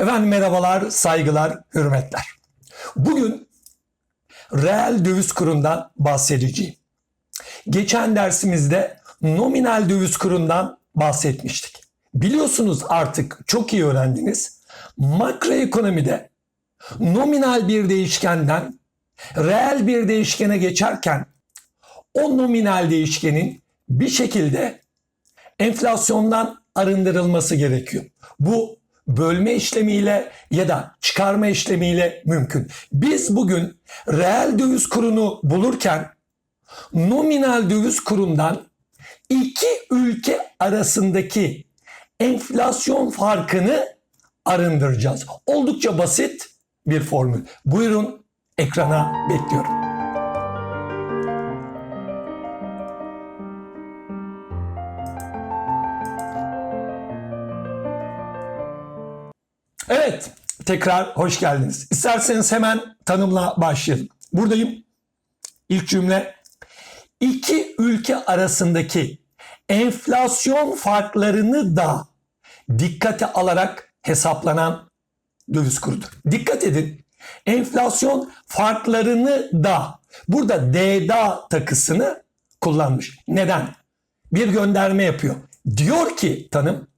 Efendim merhabalar, saygılar, hürmetler. Bugün reel döviz kurundan bahsedeceğim. Geçen dersimizde nominal döviz kurundan bahsetmiştik. Biliyorsunuz artık çok iyi öğrendiniz. Makroekonomide nominal bir değişkenden reel bir değişkene geçerken o nominal değişkenin bir şekilde enflasyondan arındırılması gerekiyor. Bu bölme işlemiyle ya da çıkarma işlemiyle mümkün. Biz bugün reel döviz kurunu bulurken nominal döviz kurundan iki ülke arasındaki enflasyon farkını arındıracağız. Oldukça basit bir formül. Buyurun ekrana bekliyorum. Evet, tekrar hoş geldiniz. İsterseniz hemen tanımla başlayalım. Buradayım. İlk cümle. İki ülke arasındaki enflasyon farklarını da dikkate alarak hesaplanan döviz kurudur. Dikkat edin. Enflasyon farklarını da burada DDA takısını kullanmış. Neden? Bir gönderme yapıyor. Diyor ki tanım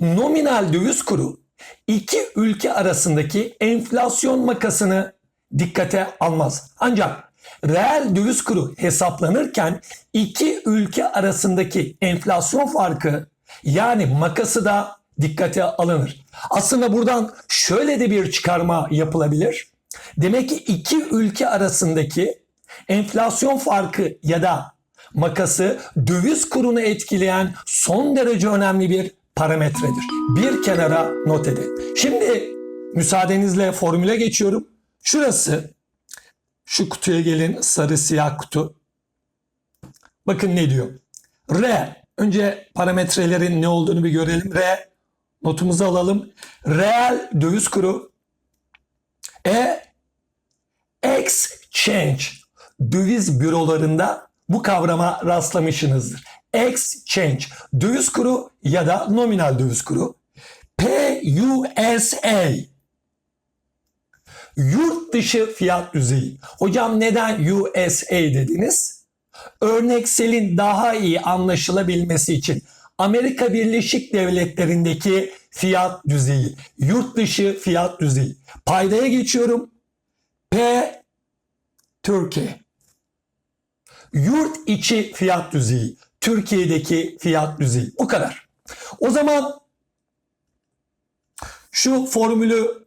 nominal döviz kuru iki ülke arasındaki enflasyon makasını dikkate almaz. Ancak reel döviz kuru hesaplanırken iki ülke arasındaki enflasyon farkı yani makası da dikkate alınır. Aslında buradan şöyle de bir çıkarma yapılabilir. Demek ki iki ülke arasındaki enflasyon farkı ya da makası döviz kurunu etkileyen son derece önemli bir parametredir. Bir kenara not edin. Şimdi müsaadenizle formüle geçiyorum. Şurası şu kutuya gelin sarı siyah kutu. Bakın ne diyor. R önce parametrelerin ne olduğunu bir görelim. R notumuzu alalım. Reel döviz kuru E exchange döviz bürolarında bu kavrama rastlamışsınızdır. Exchange döviz kuru ya da nominal döviz kuru. PUSA yurt dışı fiyat düzeyi. Hocam neden USA dediniz? Örnekselin daha iyi anlaşılabilmesi için Amerika Birleşik Devletleri'ndeki fiyat düzeyi, yurt dışı fiyat düzeyi. Paydaya geçiyorum. P Türkiye. Yurt içi fiyat düzeyi. Türkiye'deki fiyat düzeyi. Bu kadar. O zaman şu formülü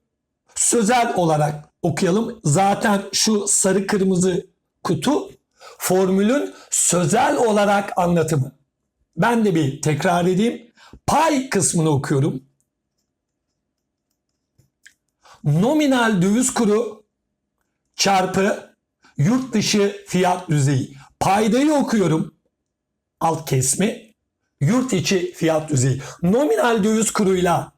sözel olarak okuyalım. Zaten şu sarı kırmızı kutu formülün sözel olarak anlatımı. Ben de bir tekrar edeyim. Pay kısmını okuyorum. Nominal döviz kuru çarpı yurt dışı fiyat düzeyi. Paydayı okuyorum. Alt kesmi. Yurt içi fiyat düzeyi. Nominal döviz kuruyla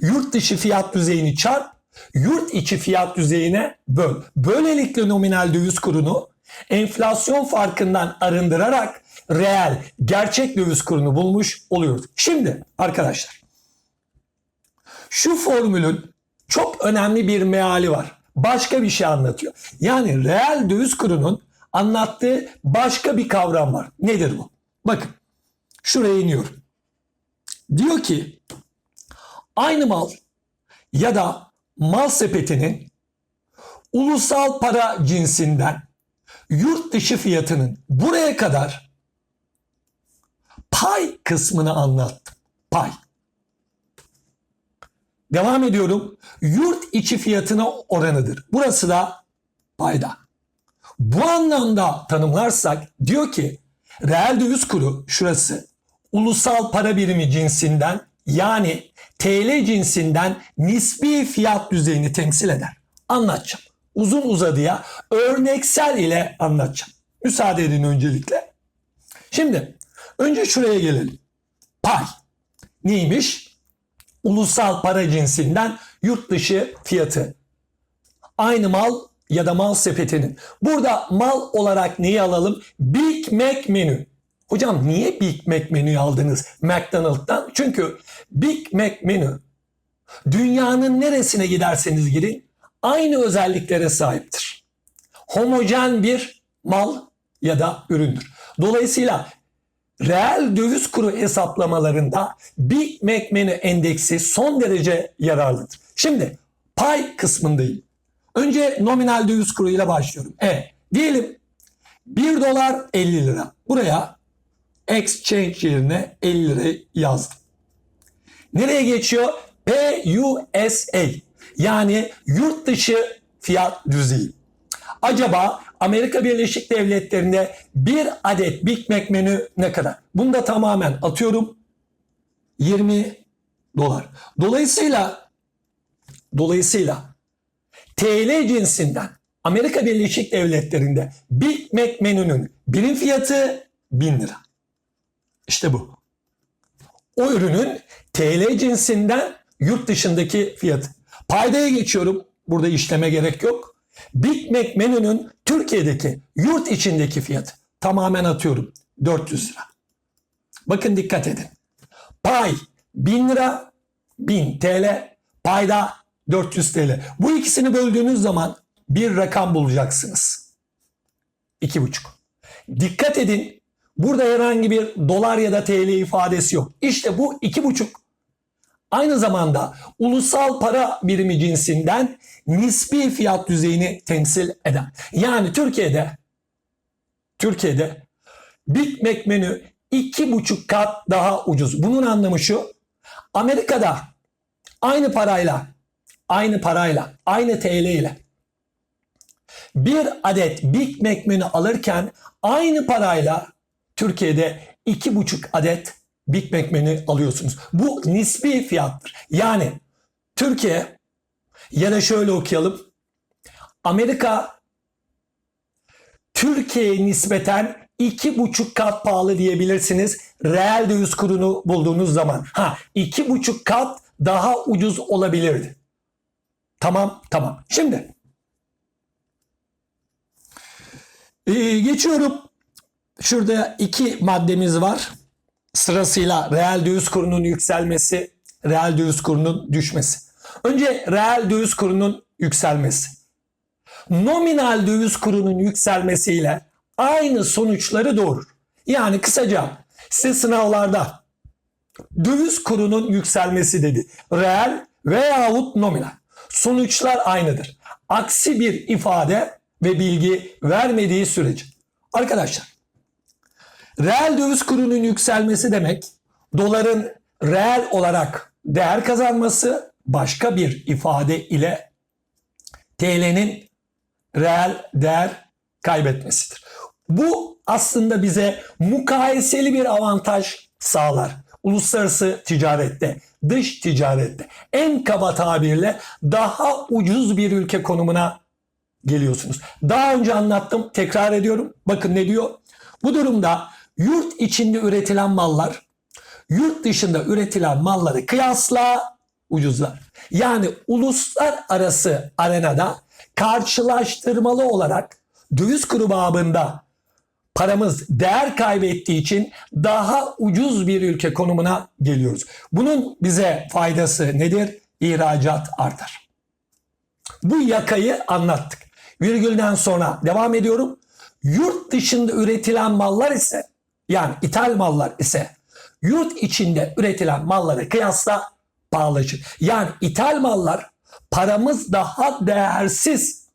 yurt dışı fiyat düzeyini çarp, yurt içi fiyat düzeyine böl. Böylelikle nominal döviz kurunu enflasyon farkından arındırarak reel, gerçek döviz kurunu bulmuş oluyoruz. Şimdi arkadaşlar şu formülün çok önemli bir meali var. Başka bir şey anlatıyor. Yani reel döviz kurunun anlattığı başka bir kavram var. Nedir bu? Bakın şuraya iniyorum. Diyor ki aynı mal ya da mal sepetinin ulusal para cinsinden yurt dışı fiyatının buraya kadar pay kısmını anlattım. Pay. Devam ediyorum. Yurt içi fiyatına oranıdır. Burası da payda. Bu anlamda tanımlarsak diyor ki reel döviz kuru şurası ulusal para birimi cinsinden yani TL cinsinden nispi fiyat düzeyini temsil eder. Anlatacağım. Uzun uzadıya örneksel ile anlatacağım. Müsaade edin öncelikle. Şimdi önce şuraya gelelim. Pay neymiş? Ulusal para cinsinden yurt dışı fiyatı. Aynı mal ya da mal sepetinin. Burada mal olarak neyi alalım? Big Mac menü. Hocam niye Big Mac menüyü aldınız McDonald's'tan? Çünkü Big Mac menü dünyanın neresine giderseniz gidin aynı özelliklere sahiptir. Homojen bir mal ya da üründür. Dolayısıyla reel döviz kuru hesaplamalarında Big McMahon endeksi son derece yararlıdır. Şimdi pay kısmındayım. Önce nominal döviz kuru ile başlıyorum. E diyelim 1 dolar 50 lira. Buraya exchange yerine 50 lira yazdım. Nereye geçiyor? PUSA yani yurt dışı fiyat düzeyi. Acaba Amerika Birleşik Devletleri'nde bir adet Big Mac menü ne kadar? Bunu da tamamen atıyorum 20 dolar. Dolayısıyla dolayısıyla TL cinsinden Amerika Birleşik Devletleri'nde Big Mac menünün birim fiyatı 1000 lira. İşte bu. O ürünün TL cinsinden yurt dışındaki fiyatı. Paydaya geçiyorum. Burada işleme gerek yok. Big Mac menünün Türkiye'deki yurt içindeki fiyatı tamamen atıyorum 400 lira. Bakın dikkat edin. Pay 1000 lira 1000 TL payda 400 TL. Bu ikisini böldüğünüz zaman bir rakam bulacaksınız. 2,5. Dikkat edin burada herhangi bir dolar ya da TL ifadesi yok. İşte bu 2,5 aynı zamanda ulusal para birimi cinsinden nispi fiyat düzeyini temsil eden. Yani Türkiye'de Türkiye'de Big Mac menü iki buçuk kat daha ucuz. Bunun anlamı şu. Amerika'da aynı parayla aynı parayla aynı TL ile bir adet Big Mac menü alırken aynı parayla Türkiye'de iki buçuk adet Big Mac menü alıyorsunuz. Bu nispi fiyattır. Yani Türkiye ya da şöyle okuyalım. Amerika Türkiye'ye nispeten iki buçuk kat pahalı diyebilirsiniz. Reel döviz kurunu bulduğunuz zaman. Ha iki buçuk kat daha ucuz olabilirdi. Tamam tamam. Şimdi ee, geçiyorum. Şurada iki maddemiz var. Sırasıyla reel döviz kurunun yükselmesi, reel döviz kurunun düşmesi. Önce reel döviz kurunun yükselmesi. Nominal döviz kurunun yükselmesiyle aynı sonuçları doğurur. Yani kısaca size sınavlarda döviz kurunun yükselmesi dedi. Reel veyahut nominal. Sonuçlar aynıdır. Aksi bir ifade ve bilgi vermediği sürece. Arkadaşlar reel döviz kurunun yükselmesi demek doların reel olarak değer kazanması başka bir ifade ile TL'nin reel değer kaybetmesidir. Bu aslında bize mukayeseli bir avantaj sağlar. Uluslararası ticarette, dış ticarette en kaba tabirle daha ucuz bir ülke konumuna geliyorsunuz. Daha önce anlattım, tekrar ediyorum. Bakın ne diyor? Bu durumda yurt içinde üretilen mallar yurt dışında üretilen malları kıyasla ucuzlar. Yani uluslararası arenada karşılaştırmalı olarak döviz kuru babında paramız değer kaybettiği için daha ucuz bir ülke konumuna geliyoruz. Bunun bize faydası nedir? İhracat artar. Bu yakayı anlattık. Virgülden sonra devam ediyorum. Yurt dışında üretilen mallar ise yani ithal mallar ise yurt içinde üretilen mallara kıyasla pahalıcı. Yani ithal mallar paramız daha değersiz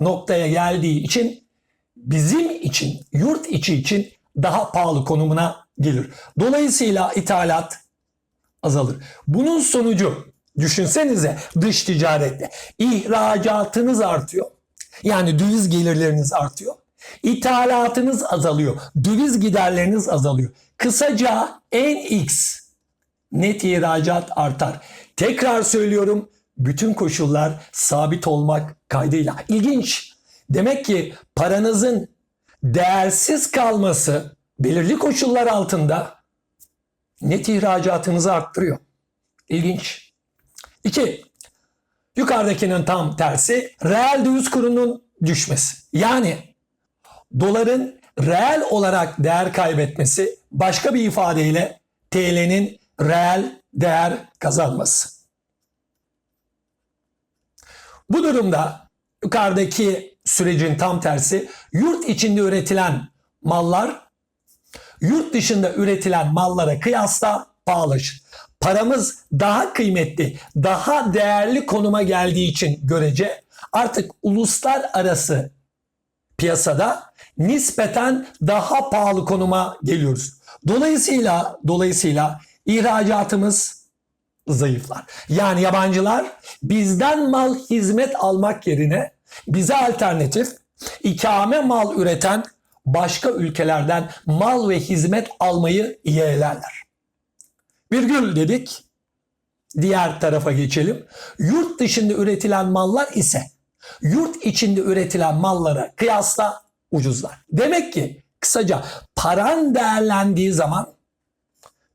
noktaya geldiği için bizim için, yurt içi için daha pahalı konumuna gelir. Dolayısıyla ithalat azalır. Bunun sonucu düşünsenize dış ticarette ihracatınız artıyor. Yani döviz gelirleriniz artıyor. İthalatınız azalıyor. Döviz giderleriniz azalıyor. Kısaca NX net ihracat artar. Tekrar söylüyorum bütün koşullar sabit olmak kaydıyla. İlginç. Demek ki paranızın değersiz kalması belirli koşullar altında net ihracatınızı arttırıyor. İlginç. İki, yukarıdakinin tam tersi reel döviz kurunun düşmesi. Yani doların reel olarak değer kaybetmesi başka bir ifadeyle TL'nin reel değer kazanması. Bu durumda yukarıdaki sürecin tam tersi yurt içinde üretilen mallar yurt dışında üretilen mallara kıyasla pahalaşır. Paramız daha kıymetli, daha değerli konuma geldiği için görece artık uluslararası piyasada nispeten daha pahalı konuma geliyoruz. Dolayısıyla dolayısıyla ihracatımız zayıflar. Yani yabancılar bizden mal hizmet almak yerine bize alternatif ikame mal üreten başka ülkelerden mal ve hizmet almayı yeğlerler. Virgül dedik. Diğer tarafa geçelim. Yurt dışında üretilen mallar ise yurt içinde üretilen mallara kıyasla ucuzlar. Demek ki kısaca paran değerlendiği zaman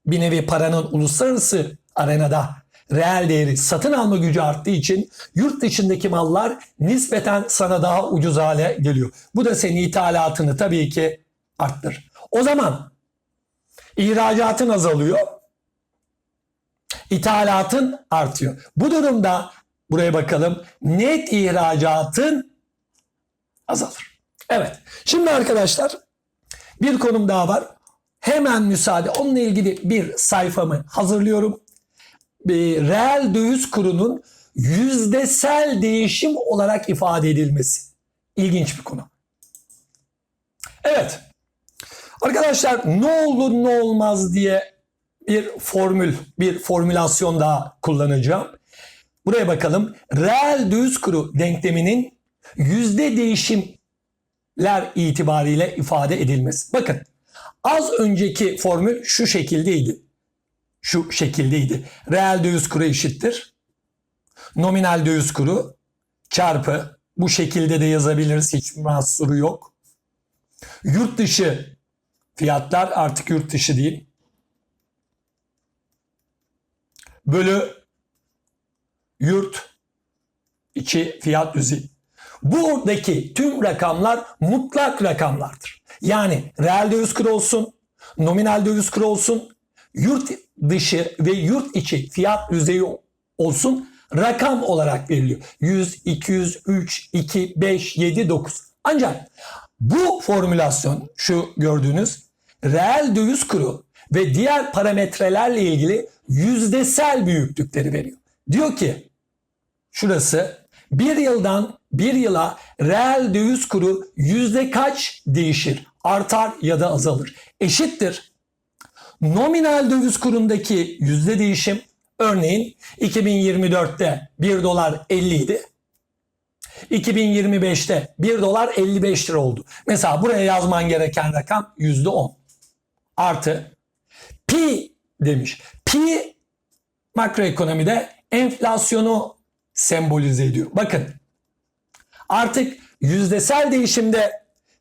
bir nevi paranın uluslararası arenada reel değeri satın alma gücü arttığı için yurt dışındaki mallar nispeten sana daha ucuz hale geliyor. Bu da senin ithalatını tabii ki arttırır. O zaman ihracatın azalıyor. ithalatın artıyor. Bu durumda buraya bakalım net ihracatın azalır. Evet. Şimdi arkadaşlar bir konum daha var. Hemen müsaade onunla ilgili bir sayfamı hazırlıyorum. Bir reel döviz kurunun yüzdesel değişim olarak ifade edilmesi. İlginç bir konu. Evet. Arkadaşlar ne olur ne olmaz diye bir formül, bir formülasyon daha kullanacağım. Buraya bakalım. Reel döviz kuru denkleminin yüzde değişimler itibariyle ifade edilmesi. Bakın az önceki formül şu şekildeydi. Şu şekildeydi. Reel döviz kuru eşittir. Nominal döviz kuru çarpı bu şekilde de yazabiliriz. Hiçbir mahsuru yok. Yurt dışı fiyatlar artık yurt dışı değil. Bölü yurt içi fiyat düzeyi. Buradaki tüm rakamlar mutlak rakamlardır. Yani reel döviz kuru olsun, nominal döviz kuru olsun, yurt dışı ve yurt içi fiyat düzeyi olsun rakam olarak veriliyor. 100, 200, 3, 2, 5, 7, 9. Ancak bu formülasyon şu gördüğünüz reel döviz kuru ve diğer parametrelerle ilgili yüzdesel büyüklükleri veriyor. Diyor ki şurası bir yıldan bir yıla reel döviz kuru yüzde kaç değişir? Artar ya da azalır. Eşittir. Nominal döviz kurundaki yüzde değişim örneğin 2024'te 1 dolar 50 idi. 2025'te 1 dolar 55 lira oldu. Mesela buraya yazman gereken rakam %10. Artı pi demiş. Pi makroekonomide enflasyonu sembolize ediyor. Bakın artık yüzdesel değişimde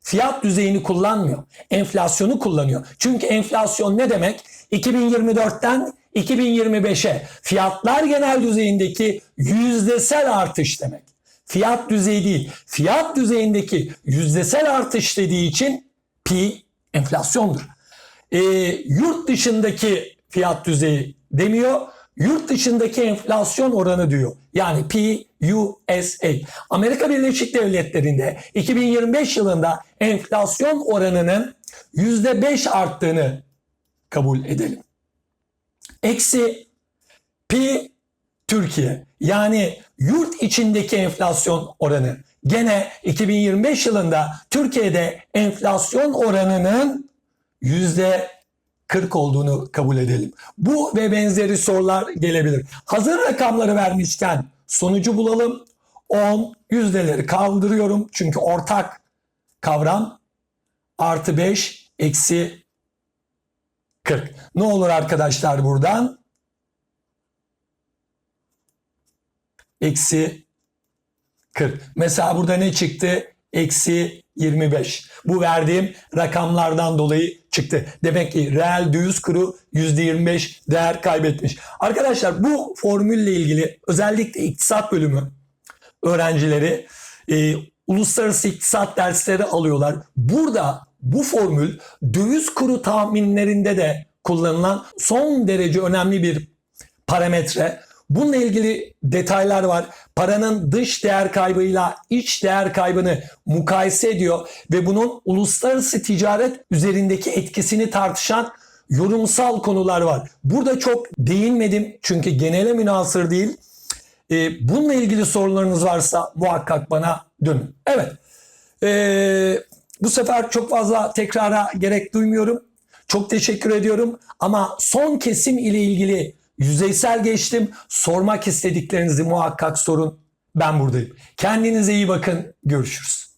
fiyat düzeyini kullanmıyor. Enflasyonu kullanıyor. Çünkü enflasyon ne demek? 2024'ten 2025'e fiyatlar genel düzeyindeki yüzdesel artış demek. Fiyat düzeyi değil. Fiyat düzeyindeki yüzdesel artış dediği için pi enflasyondur. Ee, yurt dışındaki fiyat düzeyi demiyor. Yurt dışındaki enflasyon oranı diyor. Yani PUSA. Amerika Birleşik Devletleri'nde 2025 yılında enflasyon oranının %5 arttığını kabul edelim. Eksi P Türkiye yani yurt içindeki enflasyon oranı. Gene 2025 yılında Türkiye'de enflasyon oranının yüzde 40 olduğunu kabul edelim. Bu ve benzeri sorular gelebilir. Hazır rakamları vermişken sonucu bulalım. 10 yüzdeleri kaldırıyorum. Çünkü ortak kavram artı 5 eksi 40. Ne olur arkadaşlar buradan? Eksi 40. Mesela burada ne çıktı? Eksi 25. Bu verdiğim rakamlardan dolayı çıktı. Demek ki reel döviz kuru %25 değer kaybetmiş. Arkadaşlar bu formülle ilgili özellikle iktisat bölümü öğrencileri e, uluslararası iktisat dersleri alıyorlar. Burada bu formül döviz kuru tahminlerinde de kullanılan son derece önemli bir parametre. Bununla ilgili detaylar var. Paranın dış değer kaybıyla iç değer kaybını mukayese ediyor ve bunun uluslararası ticaret üzerindeki etkisini tartışan yorumsal konular var. Burada çok değinmedim çünkü genele münasır değil. Ee, bununla ilgili sorularınız varsa muhakkak bana dönün. Evet. Ee, bu sefer çok fazla tekrara gerek duymuyorum. Çok teşekkür ediyorum ama son kesim ile ilgili yüzeysel geçtim. Sormak istediklerinizi muhakkak sorun. Ben buradayım. Kendinize iyi bakın. Görüşürüz.